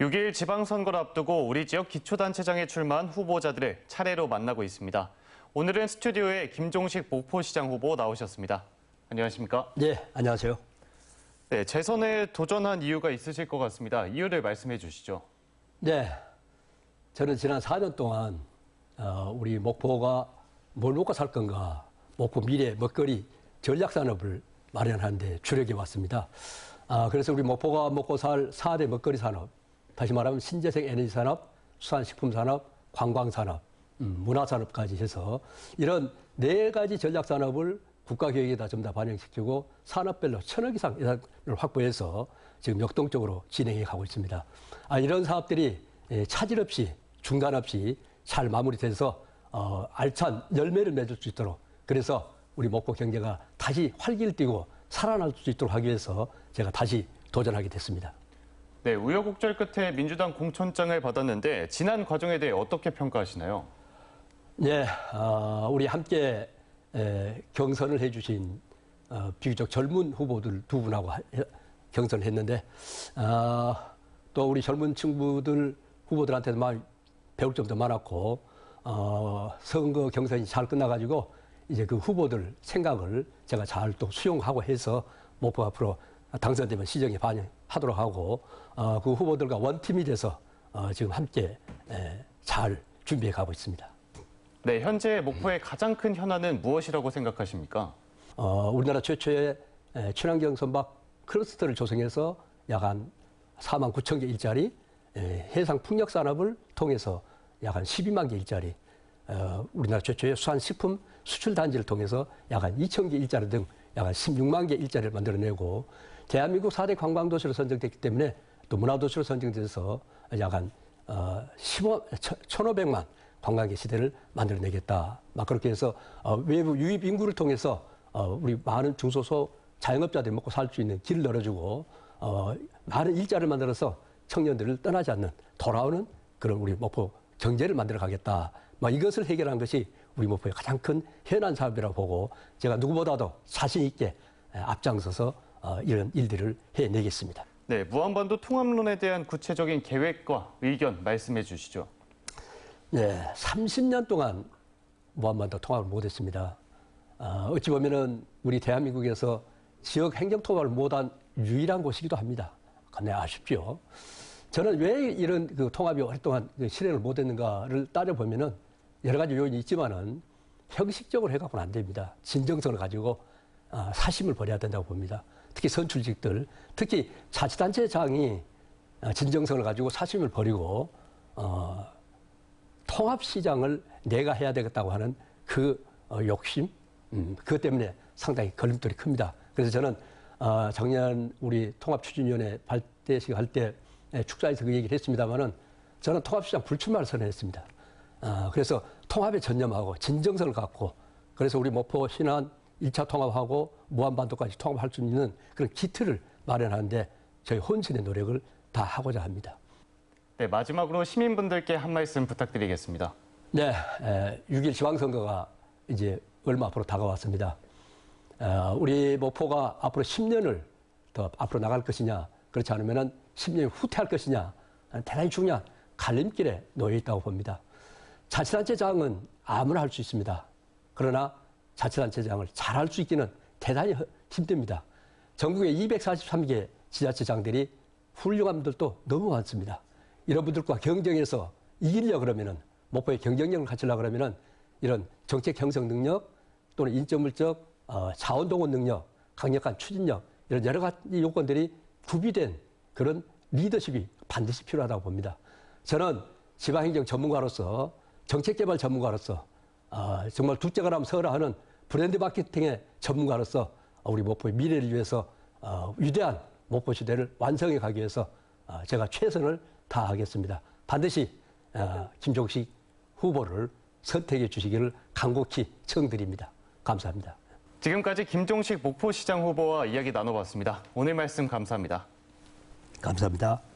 6일 지방선거를 앞두고 우리 지역 기초단체장에 출마한 후보자들을 차례로 만나고 있습니다. 오늘은 스튜디오에 김종식 목포시장 후보 나오셨습니다. 안녕하십니까? 네, 안녕하세요. 네, 재선에 도전한 이유가 있으실 것 같습니다. 이유를 말씀해 주시죠. 네, 저는 지난 4년 동안 어, 우리 목포가 뭘 먹고 살 건가, 목포 미래 먹거리 전략 산업을 마련하는 데 주력해 왔습니다. 아, 그래서 우리 목포가 먹고 살 4대 먹거리 산업, 다시 말하면 신재생 에너지 산업, 수산식품 산업, 관광 산업, 음, 문화 산업까지 해서 이런 네 가지 전략 산업을 국가 계획에다 전부 다 반영시키고 산업별로 천억 이상 예산을 확보해서 지금 역동적으로 진행해 가고 있습니다. 아, 이런 사업들이 예, 차질 없이 중단 없이 잘 마무리돼서 어, 알찬 열매를 맺을 수 있도록 그래서 우리 목포 경제가 다시 활기를 띠고 살아날 수 있도록 하기 위해서 제가 다시 도전하게 됐습니다. 네, 우여곡절 끝에 민주당 공천장을 받았는데 지난 과정에 대해 어떻게 평가하시나요? 네, 어, 우리 함께 에, 경선을 해주신 어, 비교적 젊은 후보들 두 분하고 하- 해- 경선을 했는데 어, 또 우리 젊은 친구들 후보들한테도 많이 배울 점도 많았고 어, 선거 경선이 잘 끝나가지고 이제 그 후보들 생각을 제가 잘 또 수용하고 해서 목포 앞으로 당선되면 시정에 반영하도록 하고 어, 그 후보들과 원팀이 돼서 어, 지금 함께 에, 잘 준비해 가고 있습니다. 네, 현재 목포의 가장 큰 현안은 무엇이라고 생각하십니까? 어, 우리나라 최초의 에, 친환경 선박 클러스터를 조성해서 약한 4만 9천 개 일자리, 에, 해상 풍력 산업을 통해서 약한 12만 개 일자리, 어, 우리나라 최초의 수산식품 수출 단지를 통해서 약한 2천 개 일자리 등 약한 16만 개 일자리를 만들어내고 대한민국 4대 관광도시로 선정됐기 때문에 또 문화도시로 선정돼서 약한 어, 15, 1,500만 관광객 시대를 만들어내겠다. 막 그렇게 해서 어, 외부 유입 인구를 통해서 어, 우리 많은 중소소 자영업자들이 먹고 살 수 있는 길을 열어주고 어, 많은 일자리를 만들어서 청년들을 떠나지 않는 돌아오는 그런 우리 목포 경제를 만들어 가겠다. 막 이것을 해결한 것이 우리 목포의 가장 큰 현안 사업이라고 보고 제가 누구보다도 자신 있게 에, 앞장서서 어, 이런 일들을 해내겠습니다. 네, 무한반도 통합론에 대한 구체적인 계획과 의견 말씀해 주시죠. 네, 30년 동안 무한반도 통합을 못했습니다. 어, 어찌 보면은 우리 대한민국에서 지역 행정 통합을 못한 유일한 곳이기도 합니다. 근데 아쉽죠. 저는 왜 이런 그 통합이 오랫동안 그 실행을 못했는가를 따져보면은 여러 가지 요인이 있지만은 형식적으로 해갖고는 안 됩니다. 진정성을 가지고 아, 사심을 벌여야 된다고 봅니다. 특히 선출직들, 특히 자치단체장이 아, 진정성을 가지고 사심을 버리고 어, 통합시장을 내가 해야 되겠다고 하는 그 어, 욕심, 음, 그것 때문에 상당히 걸림돌이 큽니다. 그래서 저는 어, 작년 우리 통합추진위원회 발대식 할 때 축사에서 그 얘기를 했습니다마는 저는 통합시장 불출마를 선언했습니다. 아, 그래서 통합에 전념하고 진정성을 갖고 그래서 우리 목포 신안 1차 통합하고 무한반도까지 통합할 수 있는 그런 기틀을 마련하는데 저희 혼신의 노력을 다 하고자 합니다. 네, 마지막으로 시민분들께 한 말씀 부탁드리겠습니다. 네, 에, 6일 지방선거가 이제 얼마 앞으로 다가왔습니다. 어, 우리 목포가 앞으로 10년을 더 앞으로 나갈 것이냐, 그렇지 않으면 10년 후퇴할 것이냐, 대단히 중요한 갈림길에 놓여 있다고 봅니다. 자치단체장은 아무나 할 수 있습니다. 그러나 자치단체장을 잘할 수 있기는 대단히 허- 힘듭니다. 전국에 243개 지자체장들이 훌륭한 분들도 너무 많습니다. 이런 분들과 경쟁해서 이기려 그러면은 목포의 경쟁력을 갖추려 그러면은 이런 정책 형성 능력 또는 인적물적 어, 자원 동원 능력, 강력한 추진력 이런 여러 가지 요건들이 구비된 그런 리더십이 반드시 필요하다고 봅니다. 저는 지방행정 전문가로서 정책개발 전문가로서 어, 정말 둘째가 라면 서라 하는 브랜드 마케팅의 전문가로서 우리 목포의 미래를 위해서 어, 위대한 목포 시대를 완성해 가기 위해서 어, 제가 최선을 다하겠습니다. 반드시 어, 김종식 후보를 선택해 주시기를 간곡히 청드립니다. 감사합니다. 지금까지 김종식 목포시장 후보와 이야기 나눠봤습니다. 오늘 말씀 감사합니다. 감사합니다.